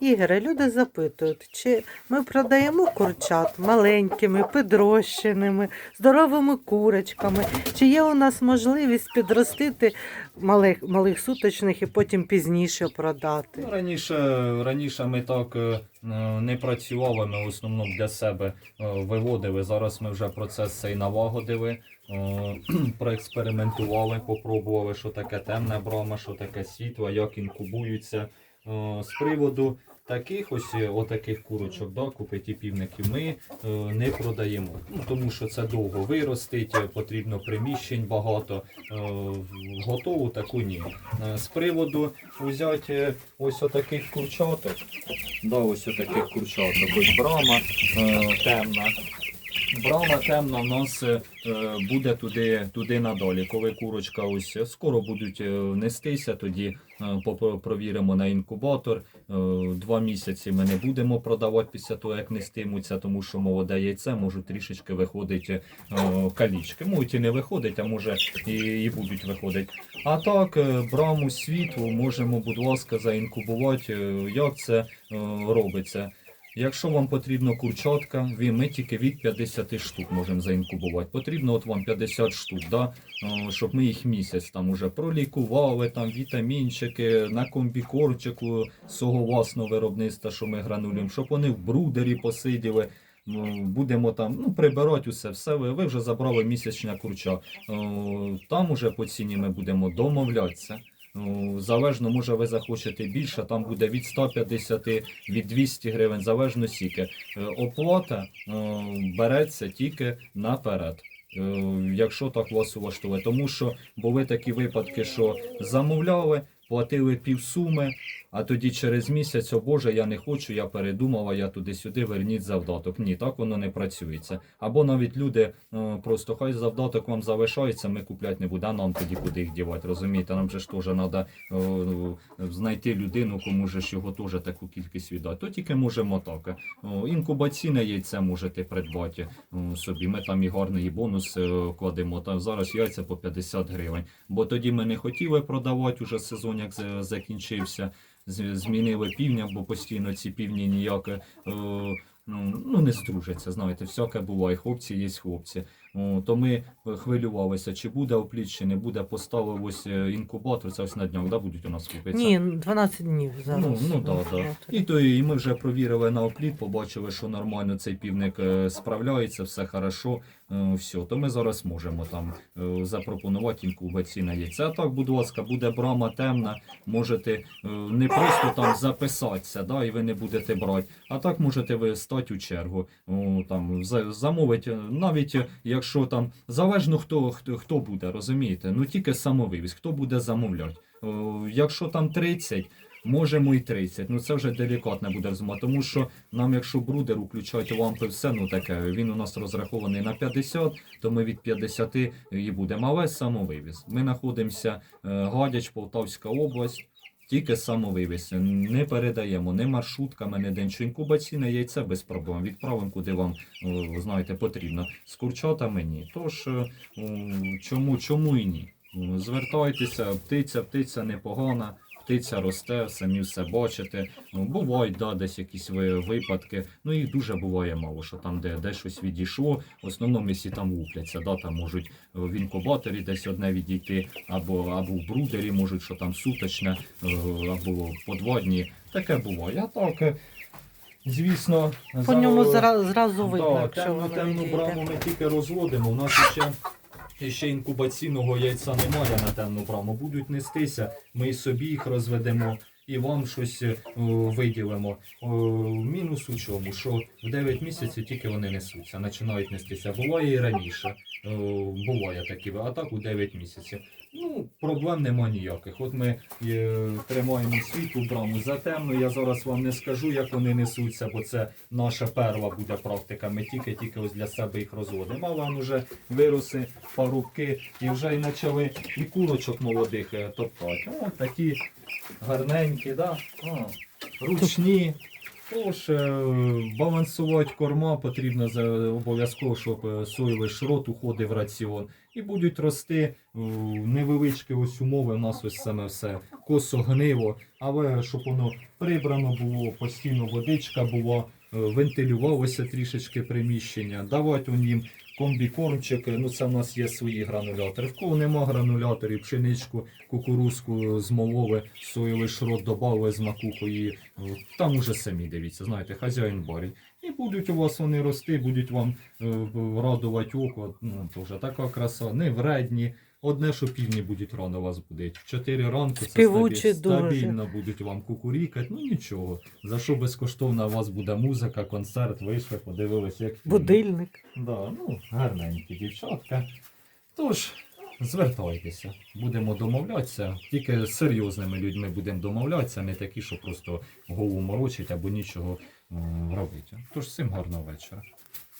Ігоре, люди запитують, чи ми продаємо курчат маленькими, підрощеними, здоровими курочками, чи є у нас можливість підростити малих, малих суточних і потім пізніше продати. Ну, Раніше, раніше ми так е, не працювали, ми в основному для себе е, виводили. Зараз ми вже процес цей налагодили, е, проекспериментували, попробували, що таке темна брама, що таке світло, як інкубуються. З приводу таких ось е, отаких курочок, да, купити півників, ми е, не продаємо. Ну, тому що це довго виростить, е, потрібно приміщень багато. Е, Готову таку ні. Е, З приводу взяти ось отаких курчаток. Да, ось отаких курчаток. Ось брама е, темна. Брама темна в нас е, буде туди, туди надалі. Коли курочка ось скоро будуть е, нестися, тоді е, провіримо на інкубатор. Е, Два місяці ми не будемо продавати після того, як нестимуться, тому що молоде яйце може трішечки виходить е, калічки. Можуть і не виходить, а може і, і будуть виходити. А так, е, браму світлу можемо, будь ласка, заінкубувати. Е, Як це е, робиться? Якщо вам потрібно курчатка, ми тільки від 50 штук можемо заінкубувати. Потрібно от вам 50 штук, да? Щоб ми їх місяць там уже пролікували, там вітамінчики, на комбікорчику свого власного виробництва, що ми гранулюємо, щоб вони в брудері посиділи. Ну, Будемо там ну, прибирати усе, все. Ви, ви вже забрали місячне курча. Там уже по ціні ми будемо домовлятися. Ну, Залежно, може, ви захочете більше, там буде від 150, від 200 гривень, залежно скільки. Е, Оплата е, береться тільки наперед. Е, Якщо так вас влаштовує, тому що були такі випадки, що замовляли, платили півсуми, а тоді через місяць, о Боже, я не хочу, я передумала, я туди-сюди, верніть завдаток. Ні, так воно не працюється. Або навіть люди е, просто хай завдаток вам залишається, ми купляти не будемо, нам тоді куди їх дівати, розумієте? Нам же ж теж треба знайти людину, кому ж його теж таку кількість віддати. То тільки можемо так. О, Інкубаційне яйце можете придбати о, собі. Ми там і гарний бонус е, кладемо. Там зараз яйця по 50 гривень. Бо тоді ми не хотіли продавати, уже сезон як за- закінчився. Змінили півня, бо постійно ці півні ніяк е, ну, ну, не здружаться. Знаєте, всяке буває. Хлопці є хлопці. О, то ми хвилювалися, чи буде опліт, чи не буде. Поставив ось е, інкубатор, це ось на днях, да, будуть у нас купитися. Ні, 12 днів зараз. Ну, ну да, да. І то і ми вже провірили на опліт, побачили, що нормально цей півник е, справляється, все хорошо. е, Все, то ми зараз можемо там е, запропонувати інкубаційне яйце. А так, будь ласка, буде брама темна, можете е, не просто там записатися, да, і ви не будете брати. А так можете ви стати у чергу, там замовити, навіть е, якщо там залежно хто, хто, хто буде, розумієте? Ну тільки самовивіз, хто буде замовляти. Якщо там 30, можемо і 30. Ну це вже делікатне буде розуміти, тому що нам, якщо брудер включають лампи, все ну таке. Він у нас розрахований на 50, то ми від 50 і будемо. Але самовивіз. Ми знаходимося е, Гадяч, Полтавська область. Тільки самовивіз. Не передаємо ні маршрутками, ні день. Що інкубаційне яйце без проблем. Відправимо, куди вам знаєте, потрібно. З курчатами ні. Тож е, чому, чому і ні? Звертайтеся, птиця, птиця непогана. Птиця росте, самі все бачите. Ну, бувають да, десь якісь випадки. Ну їх дуже буває мало, що там, де, де щось відійшло. В основному, якщо там лупляться, да, там можуть е, в інкубаторі десь одне відійти, або, або в брудері можуть, що там суточне, е, або по два дні. Таке буває. А так, е, звісно, По за- ньому зра- зразу видно, Да, темну, темну браму ми тільки розводимо. У нас ще, ще інкубаційного яйця немає на темну браму. Будуть нестися, ми і собі їх розведемо. І вам щось е, виділимо. О, мінус у чому? Що в 9 місяців тільки вони несуться, починають нестися. Буває і раніше. О, буває такі, а так у 9 місяців. Ну, проблем нема ніяких. От ми е, тримаємо світлу браму затемно. Я зараз вам не скажу, як вони несуться, бо це наша перва буде практика. Ми тільки-тільки ось для себе їх розводимо. А вам вже виросли парубки і вже й почали і курочок молодих е, топтати. О, такі гарненькі, да? О, ручні. Тож е, балансувати корма потрібно обов'язково, щоб е, соєвий шрот уходив в раціон. і будуть рости невеличкі ось умови. У нас ось саме все косо гниво, але щоб воно прибрано було, постійно водичка була, е, вентилювалося трішечки приміщення, давати їм комбікормчики, ну це в нас є свої гранулятори. В кого нема грануляторів, пшеничку, кукурузку змололи, соєвий шрот додали з макухою. Там уже самі дивіться, знаєте, хазяїн барі. І будуть у вас вони рости, будуть вам е, радувати око. Ну, то вже така краса, не вредні. Одне, що півні будуть рано вас будить. В 4 ранку це Співучі дуже. стабільно будуть вам кукурікати. Ну нічого. За що безкоштовно у вас буде музика, концерт, вийшли, подивилися, як фільм. Будильник. Да, ну, гарненькі дівчатка. Тож, звертайтеся, будемо домовлятися. Тільки з серйозними людьми будемо домовлятися, не такі, що просто голову морочать або нічого м, робити. Тож всім гарного вечора.